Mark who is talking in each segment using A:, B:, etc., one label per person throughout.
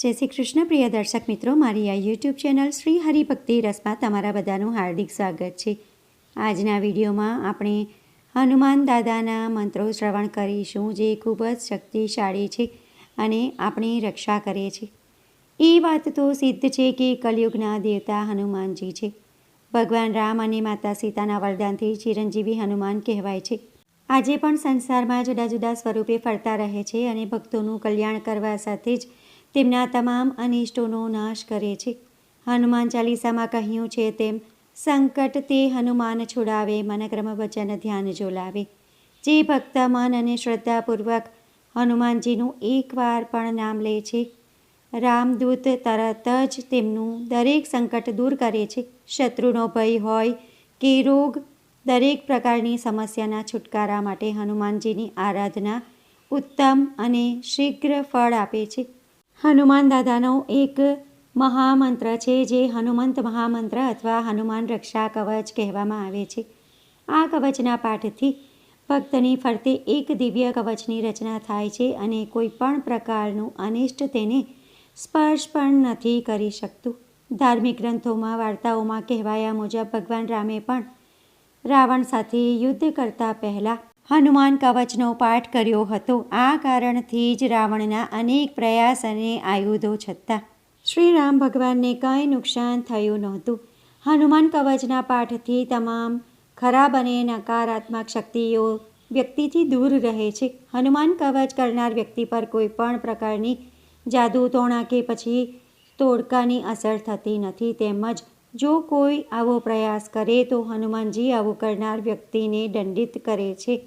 A: જય શ્રી કૃષ્ણ, પ્રિય દર્શક મિત્રો. મારી આ યુટ્યુબ ચેનલ શ્રી હરિભક્તિ રસમાં તમારા બધાનું હાર્દિક સ્વાગત છે. આજના વિડીયોમાં આપણે હનુમાન દાદાના મંત્રો શ્રવણ કરીશું, જે ખૂબ જ શક્તિશાળી છે અને આપણી રક્ષા કરે છે. એ વાત તો સિદ્ધ છે કે કલયુગના દેવતા હનુમાનજી છે. ભગવાન રામ અને માતા સીતાના વરદાનથી ચિરંજીવી હનુમાન કહેવાય છે. આજે પણ સંસારમાં જુદા જુદા સ્વરૂપે ફરતા રહે છે અને ભક્તોનું કલ્યાણ કરવા સાથે જ તેમના તમામ અનિષ્ટોનો નાશ કરે છે. હનુમાન ચાલીસામાં કહ્યું છે તેમ, સંકટ તે હનુમાન છોડાવે, મનક્રમ વચન ધ્યાન જો લાવે જે ભક્ત મન અને શ્રદ્ધાપૂર્વક હનુમાનજીનું એકવાર પણ નામ લે છે, રામદૂત તરત જ તેમનું દરેક સંકટ દૂર કરે છે. શત્રુનો ભય હોય કે રોગ, દરેક પ્રકારની સમસ્યાના છુટકારા માટે હનુમાનજીની આરાધના ઉત્તમ અને શીઘ્ર ફળ આપે છે. હનુમાન દાદાનો એક મહામંત્ર છે, જે હનુમંત મહામંત્ર અથવા હનુમાન રક્ષા કવચ કહેવામાં આવે છે. આ કવચના પાઠથી ભક્તની ફરતે એક દિવ્ય કવચની રચના થાય છે અને કોઈ પણ પ્રકારનું અનિષ્ટ તેને સ્પર્શ પણ નથી કરી શકતું. ધાર્મિક ગ્રંથોમાં, વાર્તાઓમાં કહેવાયા મુજબ ભગવાન રામે પણ રાવણ સાથે યુદ્ધ કરતા પહેલાં હનુમાન કવચનો પાઠ કર્યો હતો. આ કારણથી જ રાવણના અનેક પ્રયાસ અને આયુધો છતાં શ્રી રામ ભગવાનને કંઈ નુકસાન થયું નહોતું. હનુમાન કવચના પાઠથી તમામ ખરાબ અને નકારાત્મક શક્તિઓ વ્યક્તિથી દૂર રહે છે. હનુમાન કવચ કરનાર વ્યક્તિ પર કોઈ પણ પ્રકારની જાદુ તોણા કે પછી તોડકાની અસર થતી નથી. તેમજ જો કોઈ આવો પ્રયાસ કરે તો હનુમાનજી આવું કરનાર વ્યક્તિને દંડિત કરે છે.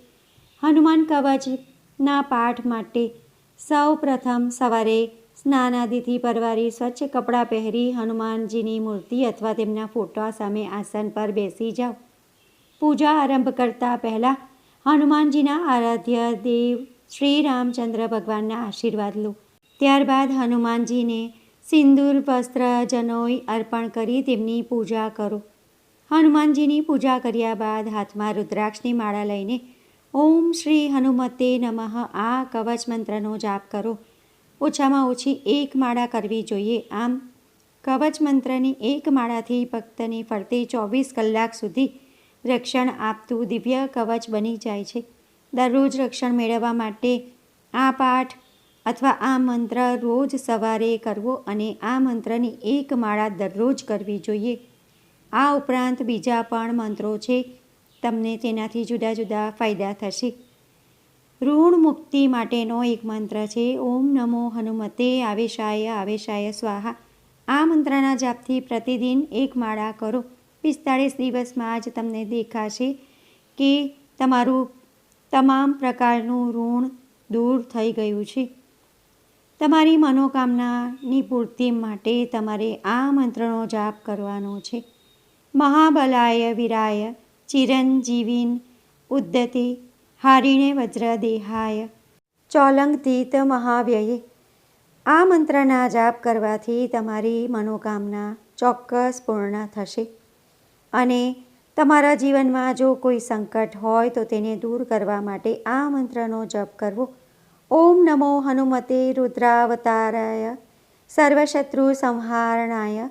A: હનુમાન કવચના પાઠ માટે સૌ પ્રથમ સવારે સ્નાનાદિથી પરવારી સ્વચ્છ કપડાં પહેરી હનુમાનજીની મૂર્તિ અથવા તેમના ફોટા સામે આસન પર બેસી જાઓ. પૂજા આરંભ કરતા પહેલાં હનુમાનજીના આરાધ્ય દેવ શ્રી રામચંદ્ર ભગવાનના આશીર્વાદ લો. ત્યારબાદ હનુમાનજીને સિંદૂર, વસ્ત્ર, જનોઈ અર્પણ કરી તેમની પૂજા કરો. હનુમાનજીની પૂજા કર્યા બાદ હાથમાં રુદ્રાક્ષની માળા લઈને ઓમ શ્રી હનુમતે નમઃ. આ કવચ મંત્રનો જાપ કરો. ઓછામાં ઓછી એક માળા કરવી જોઈએ. આમ, કવચ મંત્રની એક માળાથી ભક્તની ફરતે ચોવીસ કલાક સુધી રક્ષણ આપતું દિવ્ય કવચ બની જાય છે. દરરોજ રક્ષણ મેળવવા માટે આ પાઠ અથવા આ મંત્ર રોજ સવારે કરવો અને આ મંત્રની એક માળા દરરોજ કરવી જોઈએ. આ ઉપરાંત બીજા પણ મંત્રો છે. તમને તેનાથી જુદા જુદા ફાયદા થશે. ઋણ મુક્તિ માટેનો એક મંત્ર છે, ઓમ નમો હનુમતે આવેશાય આવેશાય સ્વાહા. આ મંત્રના જાપથી પ્રતિદિન એક માળા કરો. પિસ્તાળીસ દિવસમાં જ તમને દેખાશે કે તમારું તમામ પ્રકારનું ઋણ દૂર થઈ ગયું છે. તમારી મનોકામનાની પૂર્તિ માટે તમારે આ મંત્રનો જાપ કરવાનો છે. મહાબલાય વિરાય ચિરંજીવીન ઉદ્દતે હારીણે વજ્રદેહાય ચોલંગતીત મહાવ્યયે. આ મંત્રના જાપ કરવાથી તમારી મનોકામના ચોક્કસ પૂર્ણ થશે અને તમારા જીવનમાં જો કોઈ સંકટ હોય તો તેને દૂર કરવા માટે આ મંત્રનો જપ કરવો. ઓમ નમો હનુમતે રુદ્રાવતારાય, સર્વશત્રુ સંહારણાય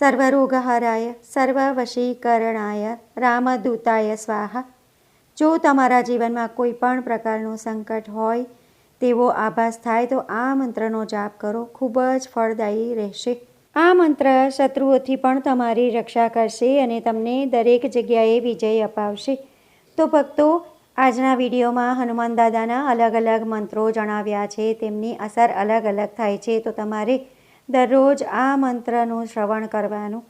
A: સર્વરોગહરાય સર્વવશીકરણાય રામદૂતાય સ્વાહા જો તમારા જીવનમાં કોઈ પણ પ્રકારનું સંકટ હોય, તેવો આભાસ થાય, તો આ મંત્રનો જાપ કરો. ખૂબ જ ફળદાયી રહેશે. આ મંત્ર શત્રુઓથી પણ તમારી રક્ષા કરશે અને તમને દરેક જગ્યાએ વિજય અપાવશે. તો ભક્તો, આજના વિડીયોમાં હનુમાન દાદાના અલગ અલગ મંત્રો જણાવ્યા છે. તેમની અસર અલગ અલગ થાય છે. તો તમારે દરરોજ આ મંત્રનું શ્રવણ કરવાનું.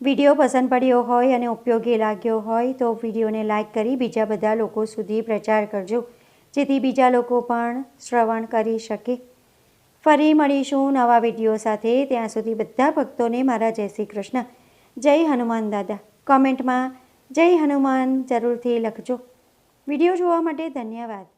A: વીડિયો પસંદ પડ્યો હોય અને ઉપયોગી લાગ્યો હોય તો વિડીયોને લાઇક કરી બીજા બધા લોકો સુધી પ્રચાર કરજો, જેથી બીજા લોકો પણ શ્રવણ કરી શકે. ફરી મળીશું નવા વીડિયો સાથે. ત્યાં સુધી બધા ભક્તોને મારા જય શ્રી કૃષ્ણ. જય હનુમાન દાદા. કોમેન્ટમાં જય હનુમાન જરૂરથી લખજો. વીડિયો જોવા માટે ધન્યવાદ.